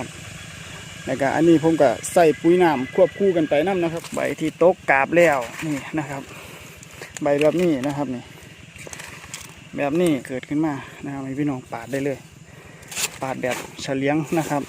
นะครับแล้วก็อันนี้ผมก็ใส่ปุ๋ยน้ำควบคู่กันไปน้ำนะครับ ใบที่ตกกาบแล้วนี่นะครับ ใบแบบนี้นะครับนี่แบบนี้เกิดขึ้นมานะครับให้พี่น้องปาดได้เลย ปาดแบบเฉลียงนะครับ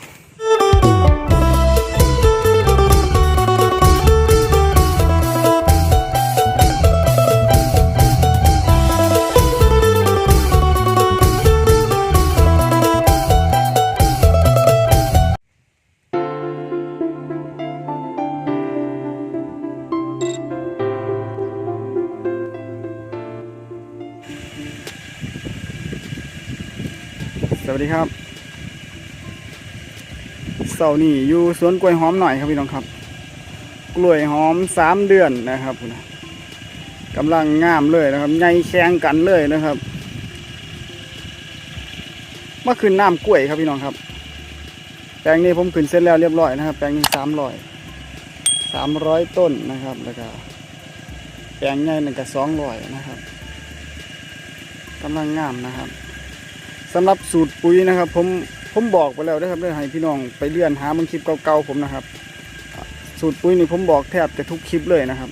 วัสดีครับเสาร์นี้อยู่สวนกล้วยหอมหน่อยครับพี่น้องครับ กล้วยหอมสามเดือนนะครับพุ่นน่ะกำลังงามเลยนะครับใหญ่แข่งกันเลยนะครับเมื่อคืนน้ำกล้วยครับพี่น้องครับ แปลงนี้ผมขึ้นเสร็จแล้วเรียบร้อยนะครับ แปลงนี้สามร้อยสามร้อยต้นนะครับแล้วก็แปลงใหญ่หนึ่งกับสองร้อยนะครับกำลังงามนะครับ สำหรับสูตรปุ๋ยนะครับ ผมผมบอกไปแล้วนะครับเรื่องให้พี่น้องไปเลื่อนหาบางคลิปเก่าๆผมนะครับ สูตรปุ๋ยนี่ผมบอกแทบจะทุกคลิปเลยนะครับ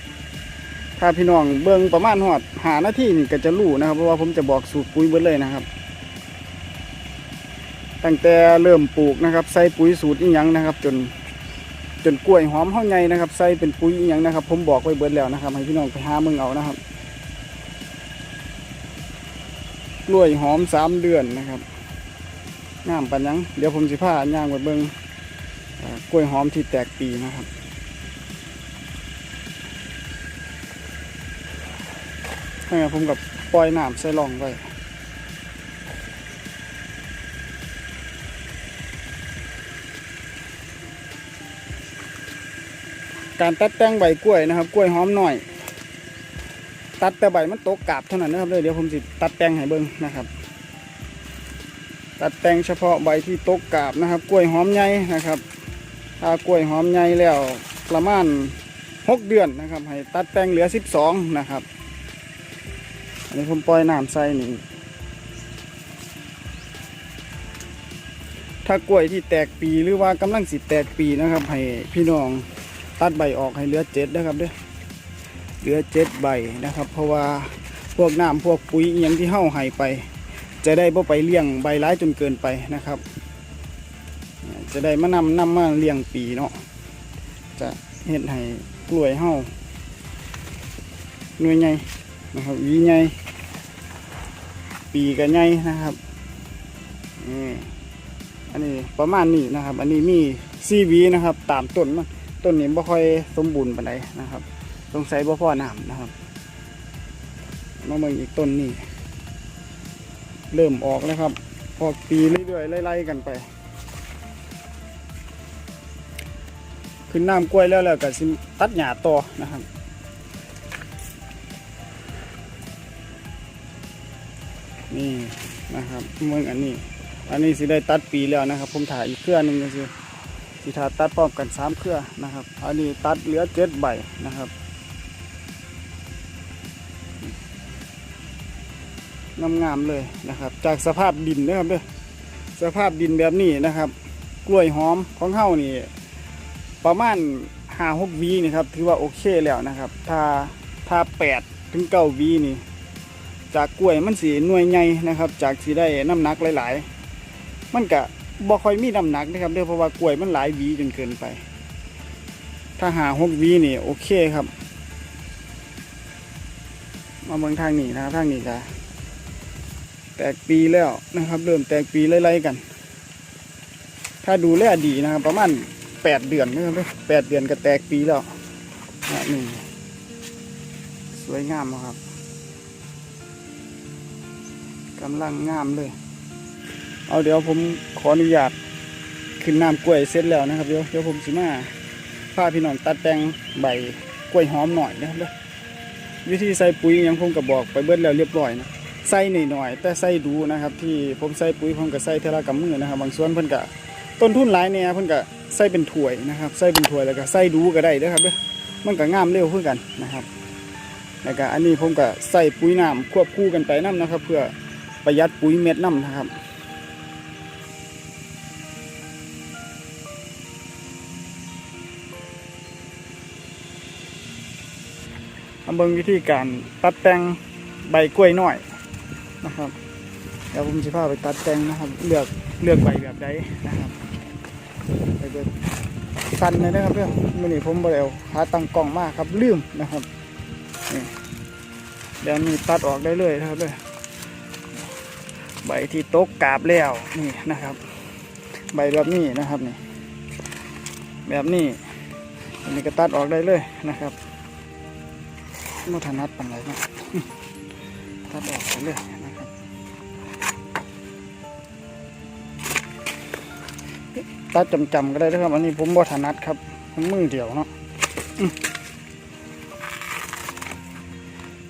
ถ้าพี่น้องเบิ่งประมาณหอดหาหน้าที่นี่ก็จะรู้นะครับ เพราะว่าผมจะบอกสูตรปุ๋ยเบิดเลยนะครับ ตั้งแต่เริ่มปลูกนะครับ ใส่ปุ๋ยสูตรอีหยังนะครับ จนจนกล้วยหอมเฮาใหญ่นะครับ ใส่เป็นปุ๋ยอีหยังนะครับ ผมบอกไว้เบิดแล้วนะครับ ให้พี่น้องไปหาเมืองเอานะครับ กล้วยหอมสามเดือนนะครับงามปันยัง เดี๋ยวผมสิพาย่างไปเบิงกล้วยหอมที่แตกปีนะครับ ให้ผมกับปล่อยน้ำใส่ลองไว้การตัดแต่งใบกล้วยนะครับ กล้วยหอมหน่อย ตัดแต่ใบมันตกกาบเท่านั้นนะครับเลยเดี๋ยวผมสิตัดแต่งให้เบิ้งนะครับ ตัดแต่งเฉพาะใบที่ตกกาบนะครับ กล้วยหอมใหญ่นะครับ ถ้ากล้วยหอมใหญ่แล้วประมาณหกเดือนนะครับ ให้ตัดแต่งเหลือสิบสองนะครับ อันนี้ผมปล่อยน้ำใส่นี่ถ้ากล้วยที่แตกปีหรือว่ากำลังสิแตกปีนะครับ ให้พี่น้องตัดใบออกให้เหลือเจ็ดนะครับเด้อ เหลือเจ็ดใบนะครับ เพราะว่าพวกน้ำพวกปุ๋ยอหยังที่เห่าให้ไป จะได้บ่ไปเลี้ยงใบร้ายจนเกินไปนะครับ จะได้มานำนำมาเลี้ยงปีเนาะจะเห็ดให้กล้วยเห่าหน่วยใหญ่นะครับวีใหญ่ปีก็ใหญ่นะครับนี่อันนี้ประมาณนี้นะครับ อันนี้มีซีวีนะครับ ตามต้นมันต้นนี้ไม่ค่อยสมบูรณ์ปานใดนะครับ สงสัยบ่พ่อน้ำนะครับมาเมืองอีกต้นนี่เริ่มออกแล้วครับ ออกปีเรื่อยๆไล่ๆกันไป ขึ้นน้ำกล้วยแล้วแล้วก็สิตัดหญ้าต่อนะครับนี่นะครับเมืองอันนี้ อันนี้สิได้ตัดปีแล้วนะครับ ผมถ่ายอีกเครือนึงก็คือสิถ่ายตัดพร้อมกันสามเครือนะครับ อันนี้ตัดเหลือเจ็ดใบนะครับ งามๆเลยนะครับ จากสภาพดินนะครับเด้อสภาพดินแบบนี้นะครับ กล้วยหอมของเฮานี่ประมาณห้าหกวีนี่ครับถือว่าโอเคแล้วนะครับ ถ้าถ้าแปดถึงเก้าวีนี่ จากกล้วยมันสีหน่วยใหญ่นะครับ จากสีได้น้ำหนักหลาย ๆ มันก็บ่ค่อยมีน้ำหนักนะครับเด้อเพราะว่ากล้วยมันหลายวีจนเกินไป ถ้าหาหกวีนี่โอเคครับ มาเมืองทางนี้นะครับทางนี้ก็ แตกปีแล้วนะครับ เริ่มแตกปีไล่ๆกัน ถ้าดูแลดีนะครับ ประมาณแปดเดือนนะครับแปดเดือนก็แตกปีแล้วนะนี่สวยงามครับกำลังงามเลย เอาเดี๋ยวผมขออนุญาตขึ้นน้ำกล้วยเสร็จแล้วนะครับเดี๋ยวเดี๋ยวผมสิมาพาพี่น้องตัดแต่งใบกล้วยหอมหน่อยนะครับเด้อวิธีใส่ปุ๋ยยังผมก็บอกไปเบิดแล้วเรียบร้อยนะ ใส่หน่อยแต่ใส่ดูนะครับ ที่ผมใส่ปุ๋ยพร้อมกับใส่เทลากับมือนะครับ บางส่วนเพิ่นก็ต้นทุนหลายเนี่ยเพิ่นก็ใส่เป็นถ้วยนะครับใส่เป็นถ้วยแล้วก็ใส่ดูก็ได้นะครับเด้อมันก็งามเร็วเพื่อนกันนะครับแล้วก็อันนี้ผมก็ใส่ปุ๋ยน้ำควบคู่กันไปน้ำนะครับ เพื่อประหยัดปุ๋ยเม็ดน้ำนะครับเบิ่งวิธีการตัดแต่งใบกล้วยน้อย นะครับ เดี๋ยวผมจะพาไปตัดแต่งนะครับ เลือกเลือกใบแบบใดนะครับไปเบิ่งสั้นเลยนะครับเพื่อนมื่อนี้ผมบริเอาขาตังกล้องมากครับลืมนะครับนี่เดี๋ยวนี้ตัดออกได้เลยนะครับเลยใบที่ตกกาบแล้วนี่นะครับ ใบแบบนี้นะครับนี่แบบนี้อันนี้ก็ตัดออกได้เลยนะครับมัถนัดปันไรนะตัดออกไปเลย ตัดจำๆก็ได้นะครับ อันนี้ผมบ่ถนัดครับผมมือเดียวเนาะ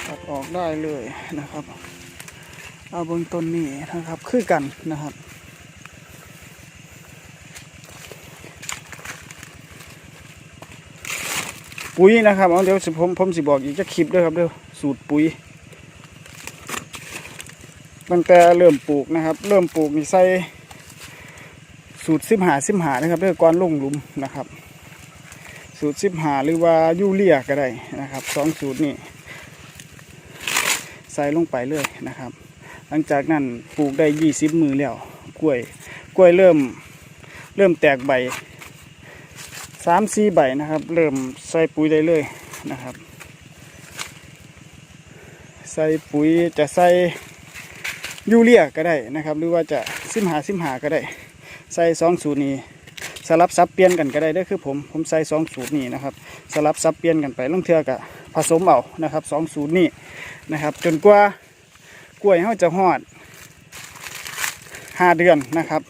ตัดออกได้เลยนะครับ เอาเบื้องต้นนี้นะครับ คือกันนะครับปุ๋ยนะครับเอาเดี๋ยวผมผมสิบอกอีกจะคลิปด้วยครับเดี๋ยวสูตรปุ๋ยตั้งแต่เริ่มปลูกนะครับ เริ่มปลูกนี่ใส่ สูตรสิบหาสิบหานะครับเพื่อก่อนลงหลุมนะครับ สูตรสิบหาหรือว่ายูเรียก็ได้นะครับสองสูตรนี่ใส่ลงไปเลยนะครับ หลังจากนั้นปลูกได้ยี่สิบมือแล้วกล้วยกล้วยเริ่มเริ่มแตกใบสามสี่ใบนะครับ เริ่มใส่ปุ๋ยได้เลยนะครับ ใส่ปุ๋ยจะใส่ยูเรียก็ได้นะครับ หรือว่าจะซิมหาซิมหาก็ได้ ใส่สองสูตรนี้สลับซับเปลี่ยนกันก็ได้เด้อคือผมผมใส่สองสูตรนี้นะครับสลับซับเปลี่ยนกันไปลงเทือกะผสมเอานะครับสองสูตรนี้นะครับ จนกว่ากล้วยเขาจะหอดห้าเดือนนะครับ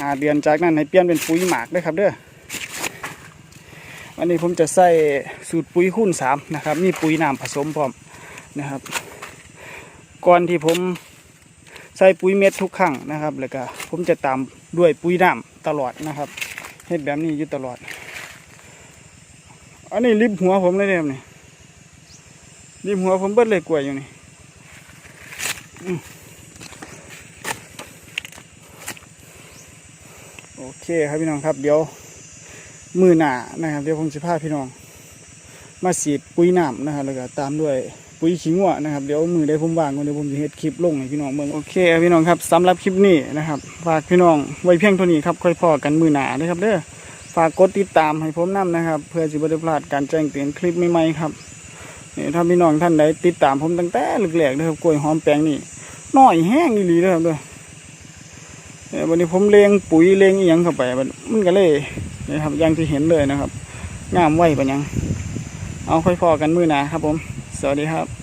ห้าเดือนจากนั้นให้เปลี่ยนเป็นปุ๋ยหมากด้วยครับเด้อวันนี้ผมจะใส่สูตรปุ๋ยคูณสามนะครับมีปุ๋ยน้ำผสมพร้อมนะครับ ก่อนที่ผม ใส่ปุ๋ยเม็ดทุกครั้งนะครับ แล้วก็ผมจะตามด้วยปุ๋ยน้ำตลอดนะครับเฮ็ดแบบนี้อยู่ตลอด อันนี้ริบหัวผมเลยเนี่ยนี่ริบหัวผมเบิดเลยกล้วยอยู่นี่โอเคครับพี่น้องครับเดี๋ยวมือหนานะครับ เดี๋ยวผมจะพาพี่น้อง มาสีดปุ๋ยน้ำนะครับแล้วก็ตามด้วย ปุ๋ยขี้งัวนะครับเดี๋ยวมือได้ผมวางก่อนเดี๋ยวผมจะเฮ็ดคลิปลงให้พี่น้องเบิ่งโอเคพี่น้องครับสำหรับคลิปนี้นะครับฝากพี่น้องไว้เพียงเท่านี้ครับค่อยพอกันมือหนานะครับเด้อฝากกดติดตามให้ผมนํนะครับ เพื่อจะบ่ได้พลาดการแจ้งเตือนคลิปใหม่ๆครับนี่ถ้าพี่น้องท่านใดติดตามผมตั้งแต่แรกๆนะครับกล้วยหอมแปลงนี่น้อยแห้งอีหลีเลยครับเด้อเนี่ยวันนี้ผมเลงปุ๋ยเลงอีหยังเข้าไปมันก็เลยนะครับอย่างที่เห็นเลยนะครับงามไหวปะยัง เอาค่อยพอกันมือหนาครับผม สวัสดีครับ